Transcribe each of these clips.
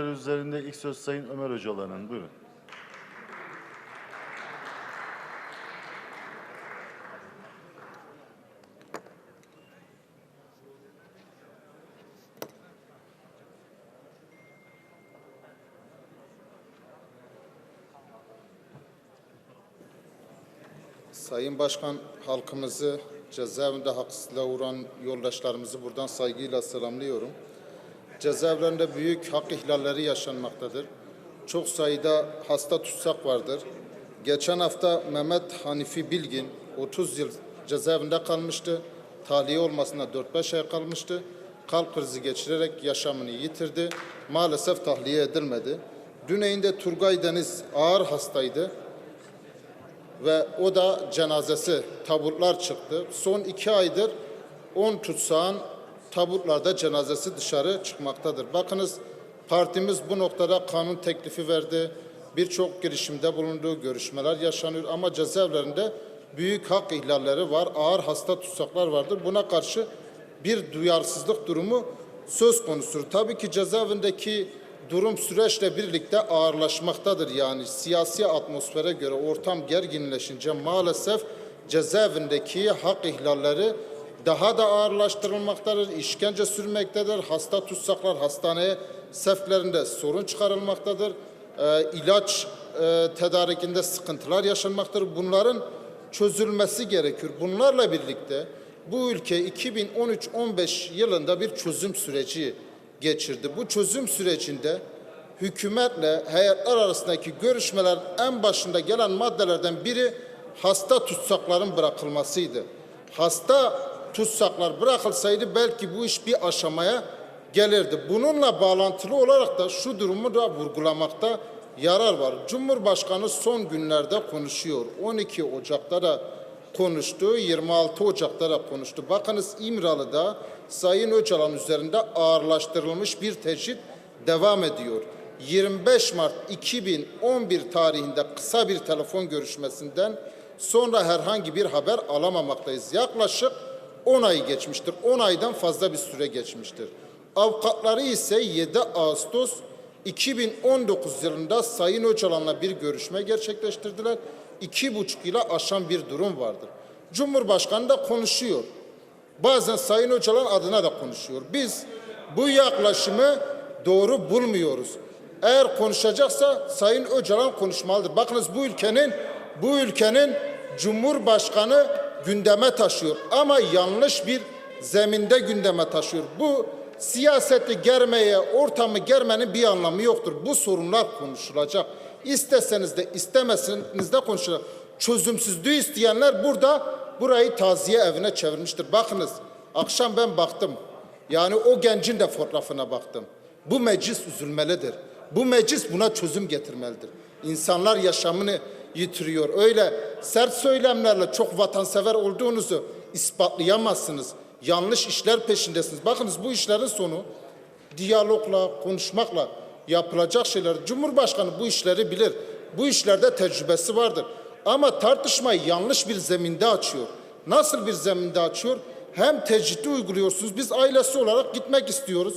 üzerinde ilk söz Sayın Ömer Öcalan'ın. Buyurun. Sayın Başkan halkımızı cezaevinde haksızlığa uğran yoldaşlarımızı buradan saygıyla selamlıyorum. Cezaevlerinde büyük hak ihlalleri yaşanmaktadır. Çok sayıda hasta tutsak vardır. Geçen hafta Mehmet Hanifi Bilgin 30 yıl cezaevinde kalmıştı. Tahliye olmasına 4-5 ay kalmıştı. Kalp krizi geçirerek yaşamını yitirdi. Maalesef tahliye edilmedi. Düneyinde Turgay Deniz ağır hastaydı ve o da cenazesi tabutlar çıktı. Son iki aydır 10 tutsağın tabutlarda cenazesi dışarı çıkmaktadır. Bakınız partimiz bu noktada kanun teklifi verdi. Birçok girişimde bulundu, görüşmeler yaşanıyor ama cezaevlerinde büyük hak ihlalleri var, ağır hasta tutsaklar vardır. Buna karşı bir duyarsızlık durumu söz konusudur. Tabii ki cezaevindeki durum süreçle birlikte ağırlaşmaktadır. Yani siyasi atmosfere göre ortam gerginleşince maalesef cezaevindeki hak ihlalleri daha da ağırlaştırılmaktadır, işkence sürmektedir. Hasta tutsaklar hastaneye sevklerinde sorun çıkarılmaktadır. Ee, ilaç e, tedarikinde sıkıntılar yaşanmaktadır. Bunların çözülmesi gerekiyor. Bunlarla birlikte bu ülke 2013-15 yılında bir çözüm süreci geçirdi. Bu çözüm sürecinde hükümetle heyetler arasındaki görüşmeler en başında gelen maddelerden biri hasta tutsakların bırakılmasıydı. Hasta tutsaklar bırakılsaydı belki bu iş bir aşamaya gelirdi. Bununla bağlantılı olarak da şu durumu da vurgulamakta yarar var. Cumhurbaşkanı son günlerde konuşuyor. 12 Ocak'ta da konuştu, 26 Ocak'ta da konuştu. Bakınız İmralı'da Sayın Öcalan üzerinde ağırlaştırılmış bir tecrit devam ediyor. 25 Mart 2011 tarihinde kısa bir telefon görüşmesinden sonra herhangi bir haber alamamaktayız. Yaklaşık 10 ay geçmiştir. 10 aydan fazla bir süre geçmiştir. Avukatları ise 7 Ağustos 2019 yılında Sayın Öcalan'la bir görüşme gerçekleştirdiler. İki buçuk yıla aşan bir durum vardır. Cumhurbaşkanı da konuşuyor. Bazen Sayın Öcalan adına da konuşuyor. Biz bu yaklaşımı doğru bulmuyoruz. Eğer konuşacaksa Sayın Öcalan konuşmalıdır. Bakınız bu ülkenin bu ülkenin Cumhurbaşkanı gündeme taşıyor ama yanlış bir zeminde gündeme taşıyor. Bu siyaseti germeye, ortamı germenin bir anlamı yoktur. Bu sorunlar konuşulacak. İsteseniz de istemeseniz de konuşulacak. Çözümsüzlüğü isteyenler burada burayı taziye evine çevirmiştir. Bakınız akşam ben baktım. Yani o gencin de fotoğrafına baktım. Bu meclis üzülmelidir. Bu meclis buna çözüm getirmelidir. İnsanlar yaşamını yitiriyor. Öyle sert söylemlerle çok vatansever olduğunuzu ispatlayamazsınız. Yanlış işler peşindesiniz. Bakınız bu işlerin sonu diyalogla, konuşmakla yapılacak şeyler. Cumhurbaşkanı bu işleri bilir. Bu işlerde tecrübesi vardır. Ama tartışmayı yanlış bir zeminde açıyor. Nasıl bir zeminde açıyor? Hem tecridi uyguluyorsunuz. Biz ailesi olarak gitmek istiyoruz.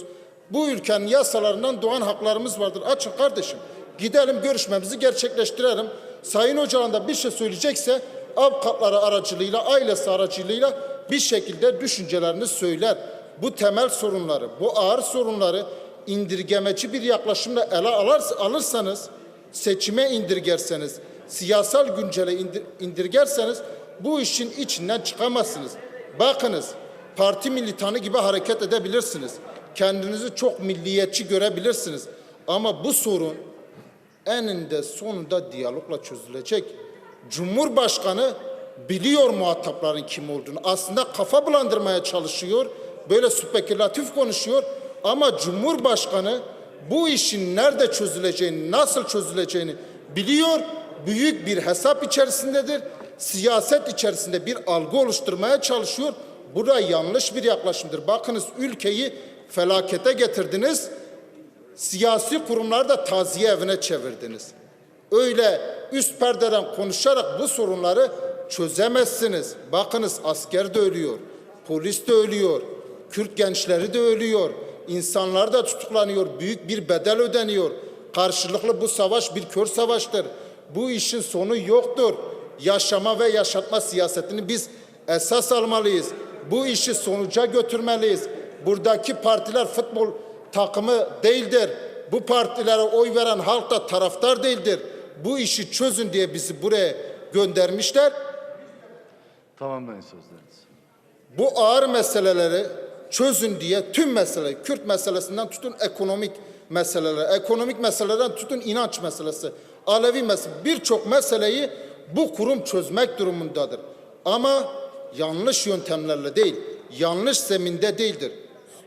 Bu ülkenin yasalarından doğan haklarımız vardır. Açın kardeşim. Gidelim görüşmemizi gerçekleştirelim. Sayın da bir şey söyleyecekse avukatları aracılığıyla, ailesi aracılığıyla bir şekilde düşüncelerini söyler. Bu temel sorunları, bu ağır sorunları indirgemeci bir yaklaşımla ele alır- alırsanız, seçime indirgerseniz, siyasal güncele indir, indirgerseniz bu işin içinden çıkamazsınız. Bakınız, parti militanı gibi hareket edebilirsiniz. Kendinizi çok milliyetçi görebilirsiniz. Ama bu sorun eninde sonunda diyalogla çözülecek. Cumhurbaşkanı biliyor muhatapların kim olduğunu. Aslında kafa bulandırmaya çalışıyor. Böyle spekülatif konuşuyor. Ama Cumhurbaşkanı bu işin nerede çözüleceğini, nasıl çözüleceğini biliyor. Büyük bir hesap içerisindedir. Siyaset içerisinde bir algı oluşturmaya çalışıyor. Bu yanlış bir yaklaşımdır. Bakınız ülkeyi felakete getirdiniz siyasi kurumları da taziye evine çevirdiniz. Öyle üst perdeden konuşarak bu sorunları çözemezsiniz. Bakınız asker de ölüyor, polis de ölüyor, Kürt gençleri de ölüyor, İnsanlar da tutuklanıyor. Büyük bir bedel ödeniyor. Karşılıklı bu savaş bir kör savaştır. Bu işin sonu yoktur. Yaşama ve yaşatma siyasetini biz esas almalıyız. Bu işi sonuca götürmeliyiz. Buradaki partiler futbol takımı değildir. Bu partilere oy veren halk da taraftar değildir. Bu işi çözün diye bizi buraya göndermişler. Tamamlayın sözlerinizi. Bu ağır meseleleri çözün diye tüm mesele, Kürt meselesinden tutun ekonomik meseleler, ekonomik meseleden tutun inanç meselesi, Alevi meselesi, birçok meseleyi bu kurum çözmek durumundadır. Ama yanlış yöntemlerle değil, yanlış zeminde değildir.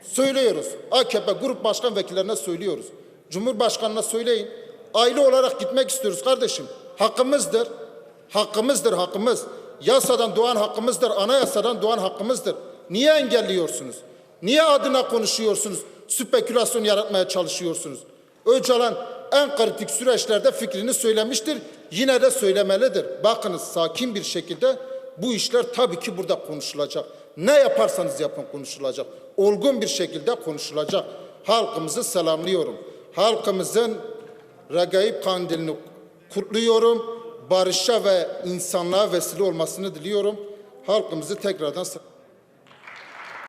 Söylüyoruz. AKP grup başkan vekillerine söylüyoruz. Cumhurbaşkanına söyleyin. Aile olarak gitmek istiyoruz kardeşim. Hakkımızdır. Hakkımızdır hakkımız. Yasadan doğan hakkımızdır. Anayasadan doğan hakkımızdır. Niye engelliyorsunuz? Niye adına konuşuyorsunuz? Spekülasyon yaratmaya çalışıyorsunuz. Öcalan en kritik süreçlerde fikrini söylemiştir. Yine de söylemelidir. Bakınız sakin bir şekilde bu işler tabii ki burada konuşulacak. Ne yaparsanız yapın konuşulacak. Olgun bir şekilde konuşulacak. Halkımızı selamlıyorum. Halkımızın Regaib Kandilini kutluyorum. Barışa ve insanlığa vesile olmasını diliyorum. Halkımızı tekrardan